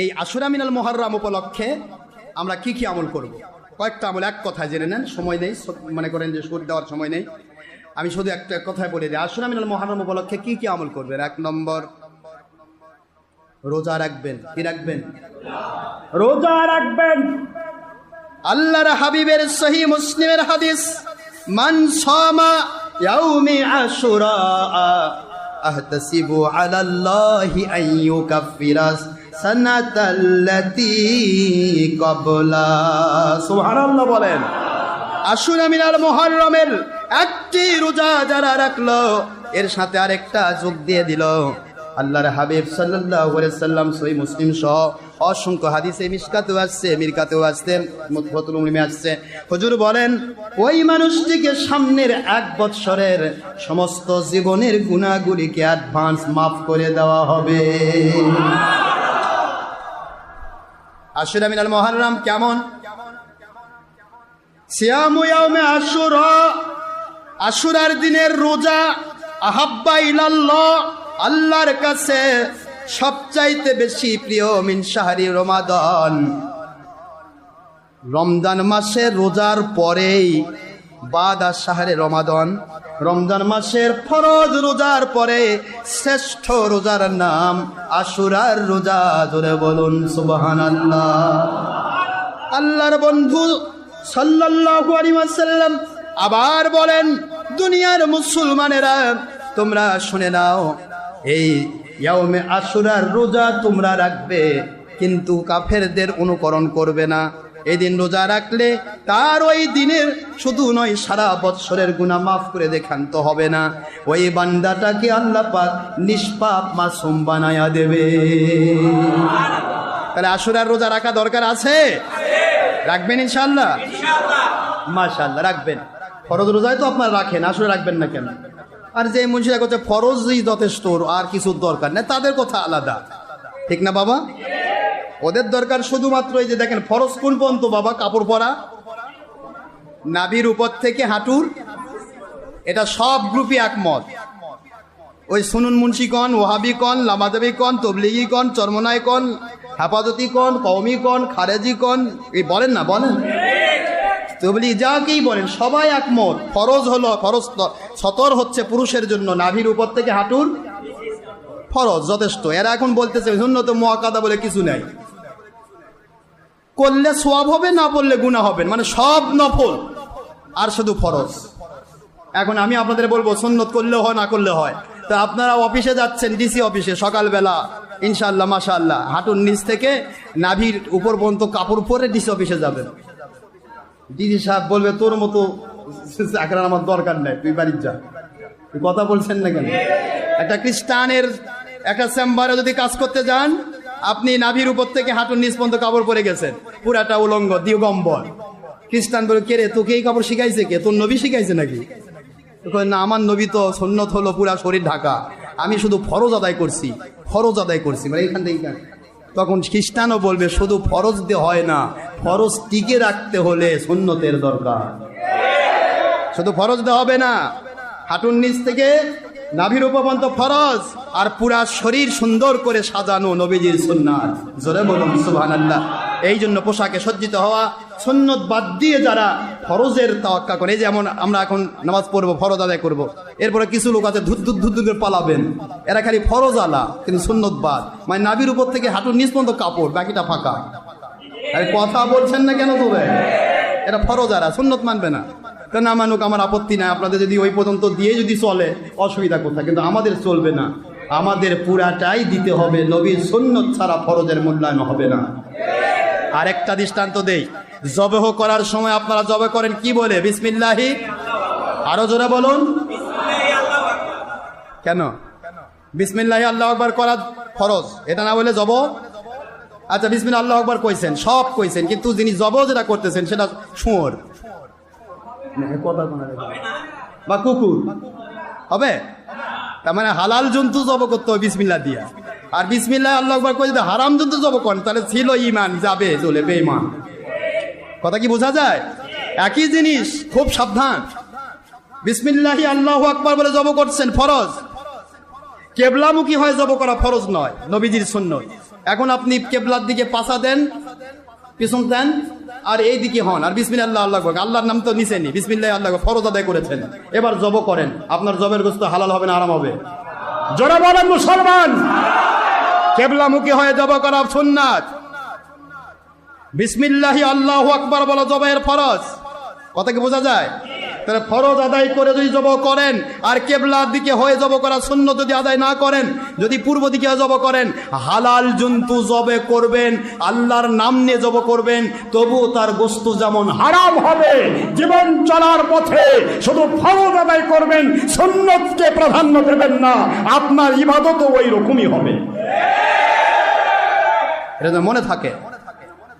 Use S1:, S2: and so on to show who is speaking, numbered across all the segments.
S1: এই আশুরা মিনাল মহারাম উপলক্ষে আমরা কি কি আমল করব। কয়েকটা আমল এক কথায় জেনে নেন সময় নেই মনে করেন যে সুর দেওয়ার সময় নেই। আমি শুধু একটা কথায় বলে দিই আশুরা মিনাল মহারাম উপলক্ষে কি কি আমল করবেন? এক নম্বর রোজা রাখবেন কি রাখবেন?
S2: রোজা রাখবেন।
S1: আল্লাহর হাবিবের সহি মুসলিমের হাদিস মান সামা ইয়াউমি আশুরা আহতাসিবু আলা আল্লাহি আন সানাতাল্লাতী ক্বাবলা
S2: সুবহানাল্লাহ বলেন।
S1: আশুরা মিনাল মুহররমের একটি রোজা যারা রাখল এর সাথে আরেকটা যোগ দিয়ে দিল। আল্লাহর হাবিব সাল্লাল্লাহু আলাইহি সাল্লাম সহি মুসলিম সহ অসংখ্য হাদিসে মিশকাতেও আসছে মিরকাতেও আসছে মুতফতুল উলমে আসছে। হুজুর বলেন ওই মানুষটিকে সামনের এক বৎসরের সমস্ত জীবনের গুণাগুলিকে অ্যাডভান্স মাফ করে দেওয়া হবে। আশুরা মিনাল মুহররম কেমন? সিয়ামু আশুর আশুরা, আশুরার দিনের রোজা আহাব্বা ইলাল্লাহ, আল্লাহর কাছে সবচাইতে বেশি প্রিয় মিন শাহরি রমাদন। রমজান মাসে রোজার পরেই বাদ আর রমাদান। রমজান মাসের ফরজ রোজার পরে শ্রেষ্ঠ রোজার নাম আশুরার রোজা, জোরে বলুন সুবহানাল্লাহ। আল্লাহর বন্ধু সাল্লাল্লাহু আবার বলেন, দুনিয়ার মুসলমানেরা, তোমরা শুনে নাও, এই আশুরার রোজা তোমরা রাখবে, কিন্তু কাফেরদের অনুকরণ করবে না। এই দিন রোজা রাখলে তার ওই দিনের শুধু নয় সারা বৎসরের গুনাহ মাফ করে দেখান্ত হবে না। ওই বান্দাটাকে আল্লাহ পাক নিষ্পাপ মাসুম বানায়া দেবে। তাহলে আশুরার রোজা রাখা দরকার আছে? রাখবেন ইনশাল্লাহ মাশাল্লাহ রাখবেন। ফরজ রোজায় তো আপনার রাখেন আসলে রাখবেন না কেন? আর যে মনীষীরা করছে ফরজই যথেষ্ট আর কিছু দরকার নেই তাদের কথা আলাদা। ঠিক না বাবা? ওদের দরকার শুধুমাত্র এই যে দেখেন, ফরজ কোন পর্যন্ত বাবা? কাপড় পরা? নাভির উপর থেকে হাঁটুর? এটা সব গ্রুপই একমত। ওই সুনুন মুন্সি কন, ওহাবি কন লামাদাবি কন, তবলিগি কন, চরমনাই কন, হেফাজতি কন কৌমি কন, খারেজি কন, এই বলেন না, বলেন? তবলি যাকেই বলেন, সবাই একমত। ফরজ হলো, ফরজ সতর হচ্ছে পুরুষের জন্য, নাভির উপর থেকে হাঁটুর ফরজ যথেষ্ট। এরা এখন বলতেছে তো মোয়াকাদা বলে কিছু নাই। করলে সোয়াব হবে, না বললে গুণা হবে? মানে সব নফল, আর শুধু ফরজ। এখন আমি আপনাদের বলব সুন্নত করলেও হয়, না করলে হয়। তো আপনারা অফিসে যাচ্ছেন, ডিসি অফিসে, সকালবেলা ইনশাল্লাহ মাশাল্লাহ হাঁটুর নিচ থেকে নাভির উপর পর্যন্ত কাপড় পরে ডিসি অফিসে যাবেন। ডিসি সাহেব বলবে, তোর মতো আমার দরকার নেই, তুই বাড়ির যা। কথা বলছেন না কেন? একটা খ্রিস্টানের একটা চেম্বারে যদি কাজ করতে যান, আপনি নাভির উপর থেকে হাঁটুর নিচ পর্যন্ত কাপড় পরে গেছেন। পুরাটা উলঙ্গ, দিগম্বর। খ্রিস্টান বলে, কে রে তোকে এই কাপড় শিখাইছে কে? তোর নবী শিখাইছে নাকি? না, আমার নবী তো সন্ন্যত হলো পুরা শরীর ঢাকা। আমি শুধু ফরজ আদায় করছি, ফরজ আদায় করছি। মানে এইখান থেকে। তখন খ্রিস্টানও বলবে, শুধু ফরজ দিয়ে হয় না, ফরজ টিকে রাখতে হলে সুন্নতের দরকার। শুধু ফরজ দেওয়া হবে না, হাঁটুর নিচ থেকে নাভির উপবন্ত ফরজ আর পুরা শরীর সুন্দর করে সাজানো নবীজির সুন্নাত। জোরে বলুন, সুবহানাল্লাহ। এই জন্য পোশাকে সজ্জিত হওয়া সুন্নত বাদ দিয়ে যারা ফরজের তাওয়াক্কা করে যেমন আমরা এখন নামাজ পড়ব, ফরজ আদায় করব। এরপরে কিছু লোক আছে ধুত ধুত ধুত পালাবেন। এরা খালি ফরজ আলা কিন্তু সুন্নত বাদ। মানে নাভির উপর থেকে হাঁটুর নিচ কাপড়, বাকিটা ফাঁকা। আরে কথা বলছেন না কেন তোরে এটা ফরজ আরা সুন্নত মানবে না। তো না মানুক, আমার আপত্তি নাই। আপনাদের যদি ওই পর্যন্ত দিয়ে যদি চলে, অসুবিধা কোথায়? কিন্তু আমাদের চলবে না। আমাদের পুরাটাই দিতে হবে। নবীর সুন্নত ছাড়া ফরজের মূল্যায়ন হবে না। আরেকটা দৃষ্টান্ত দেই। জবেহ করার সময় আপনারা জবে করেন কি বলে? বিসমিল্লাহি। আরও জোরে বলুন। কেন? বিসমিল্লাহি আল্লাহ আকবার করা ফরজ। এটা না বলে জব আচ্ছা বিসমিল্লা আল্লাহ আকবার কইছেন, সব কইছেন, কিন্তু যিনি জব যেটা করতেছেন সেটা শুয়োর। বা কুকুর? হবে? তার মানে হালাল জন্তু জব করতে হবে বিসমিল্লা দিয়া। আর বিসমিল্লা আল্লাহ আকবার কই যদি হারাম জন্তু জব করেন, তাহলে ছিল ইমান যাবে, চলে, বেঈমান। কথা কি বোঝা যায়? একই জিনিস, খুব সাবধান। বিসমিল্লাহি আল্লাহ আকবার বলে জব করছেন ফরজ। কেবলামুখী হয় জব করা ফরজ নয়, নবীজির সুন্নত। এখন আপনি কেবলার দিকে পাশা দেন, পিছন দেন আর এই দিকে হন, আর বিসমিল্লাহ আল্লাহ আল্লাহ। আল্লাহর নাম তো নিছেনি বিসমিল্লাহ আল্লাহ। ফরজ আদায় করেছেন। এবার জব করেন। আপনার জবের গোস্ত হালাল হবে না আরাম হবে?
S2: জোড়া বলেন মুসলমান!
S1: কেবলামুখী হয়ে জব করা সুন্নাত। বিসমিল্লাহি আল্লাহ আকবার বলো জবের ফরজ। কথা কি বোঝা যায়? তাহলে ফরজ আদায় করে যদি জব করেন, আর কেবলার দিকে হয়ে জব করা শূন্য যদি আদায় না করেন, যদি পূর্ব দিকে জব করেন, হালাল জন্তু জবে করবেন, আল্লাহর নাম নিয়ে জব করবেন তবু তার গোস্ত যেমন
S2: হারাম হবে, জীবন চলার পথে শুধু ফরজ আদায় করবেন, সুন্নতকে প্রাধান্য দেবেন না, আপনার ইবাদতও ওই রকমই হবে।
S1: এটা মনে থাকে।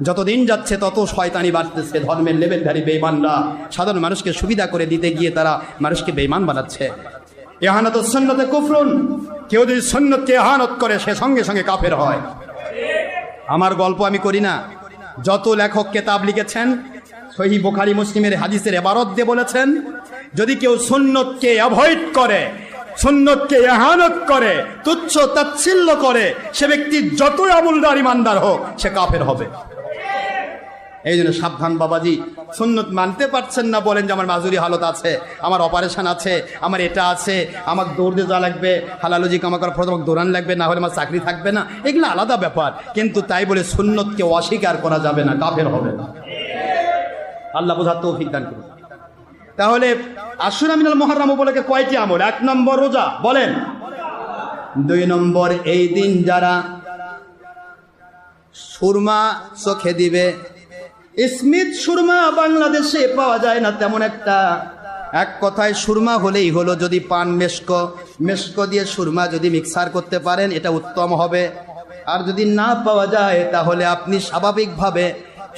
S1: যতদিন যাচ্ছে তত শয়তানি বাড়তেছে, ধর্মের লেবেলধারী বেইমানরা সাধারণ মানুষকে সুবিধা করে দিতে গিয়ে তারা মানুষকে বেইমান বানাচ্ছে। এহানত সন্ন্যতে কুফরুন। কেউ যদি সন্ন্যতকে এহানত করে, সে সঙ্গে সঙ্গে কাফের হয়। আমার গল্প আমি করি না। যত লেখক কেতাব লিখেছেন, সহি বোখারি, মুসলিমের হাদিসের এবারত দিয়ে বলেছেন, যদি কেউ সুন্নতকে অ্যাভয়েড করে, সুন্নতকে এহানত করে, তুচ্ছ তাচ্ছিল্য করে, সে ব্যক্তি যতই আমুলদার, ইমানদার হোক, সে কাফের হবে। এই জন্য সাবধান বাবাজি। সুন্নত মানতে পারছেন না, বলেন যে আমার মাজুরি হালত আছে, আমার অপারেশন আছে, আমার এটা আছে, আমার দৌড় দিয়ে যাওয়া লাগবে হালালজিক আমাকে প্রথম দৌড়ান লাগবে, না হলে আমার চাকরি থাকবে না। এগুলো আলাদা ব্যাপার। কিন্তু তাই বলে সুন্নতকে অস্বীকার করা যাবে না, কাফের হবে না। আল্লাহ বোঝার তৌফিক দান করুন। তাহলে আশুরা মিনাল মহারাম উপলক্ষে কয়টি আমল? এক নম্বর রোজা, বলেন। দুই নম্বর, এই দিন যারা সুরমা চোখে দিবে স্মিথ সুরমা বাংলাদেশে পাওয়া যায় না তেমন একটা। এক কথায় সুরমা হলেই হলো যদি পান মেশকো। মেশকো দিয়ে সুরমা যদি মিক্সার করতে পারেন, এটা উত্তম হবে। আর যদি না পাওয়া যায়, তাহলে আপনি স্বাভাবিকভাবে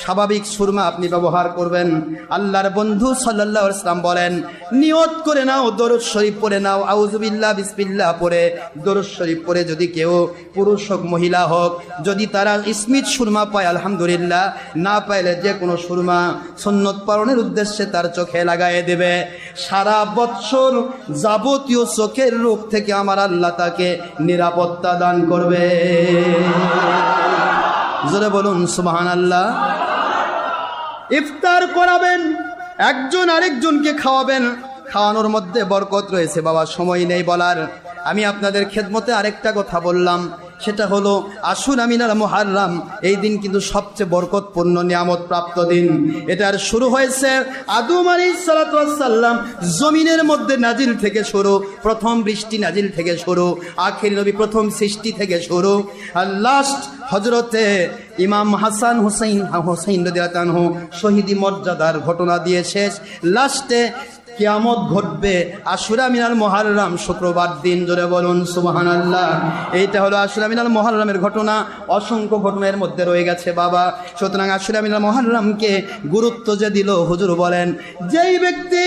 S1: স্বাভাবিক সুরমা আপনি ব্যবহার করবেন। আল্লাহর বন্ধু সাল্লাহ ইসলাম বলেন, নিয়ত করে নাও, দরুদ শরীফ পরে নাও আউজুবিল্লাহ বিসমিল্লাহ পরে দরুদ শরীফ পরে যদি কেউ পুরুষ হোক, মহিলা হোক, যদি তারা স্মিত সুরমা পায়, আলহামদুলিল্লাহ, না পাইলে যে কোনো সুরমা সন্ন্যত পালনের উদ্দেশ্যে তার চোখে লাগাই দেবে। সারা বৎসর যাবতীয় চোখের রোগ থেকে আমার আল্লাহ তাকে নিরাপত্তা দান করবে। জোরে বলুন সুবহান আল্লাহ ইফতার করাবেন, একজন আরেকজনকে খাওয়াবেন। খাওয়ানোর মধ্যে বরকত রয়েছে বাবা, সময় নেই বলার। আমি আপনাদের খেদমতে আরেকটা কথা বললাম। সেটা হলো আশুর আমিনার মোহাররাম। এই দিন কিন্তু সবচেয়ে বরকতপূর্ণ নিয়ামত প্রাপ্ত দিন এটার শুরু হয়েছে আদম আলী সাল্লাম জমিনের মধ্যে নাজিল থেকে শুরু, প্রথম বৃষ্টি নাজিল থেকে শুরু, আখির নবী প্রথম সৃষ্টি থেকে শুরু, আর লাস্ট হজরতে ইমাম হাসান হুসাইন হোসাইন রাদিয়াল্লাহু শহীদি মর্যাদার ঘটনা দিয়ে শেষ। লাস্টে কিয়ামত ঘটবে। আশুরা মিনাল মহারম শুক্রবার দিন, জোরে বলুন সুবহান আল্লাহ এইটা হলো আশুরা মিনাল মহারমের ঘটনা। অসংখ্য ঘটনার মধ্যে রয়ে গেছে বাবা। সুতরাং আশুরা মিনাল মহারমকে গুরুত্ব যে দিল, হুজুর বলেন, যেই ব্যক্তি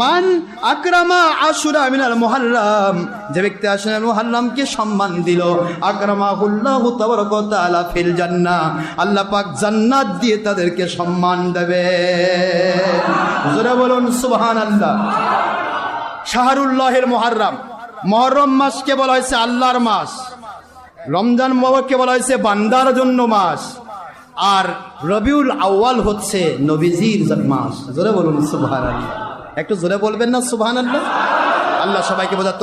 S1: মান আকরামা আশুরা মিনাল মহারম যে ব্যক্তি আশুরা মহারমকে সম্মান দিল আকরামা হুল্লাহ তাবারক ওয়া ফিল জান্নাহ। আল্লাহ পাক জান্নাত দিয়ে তাদেরকে সম্মান দেবে। বলুন শাহরুল্লাহের মহারম মহরম মাসকে বলা হয়েছে আল্লাহর মাস। রমজান মোহকে বলা হয়েছে বান্দার জন্য মাস। আর রবিউল আউয়াল হচ্ছে নবীজির মাস। জোরে বলুন সুভান একটু জোরে বলবেন না সুবাহ আল্লাহ সবাইকে বোঝার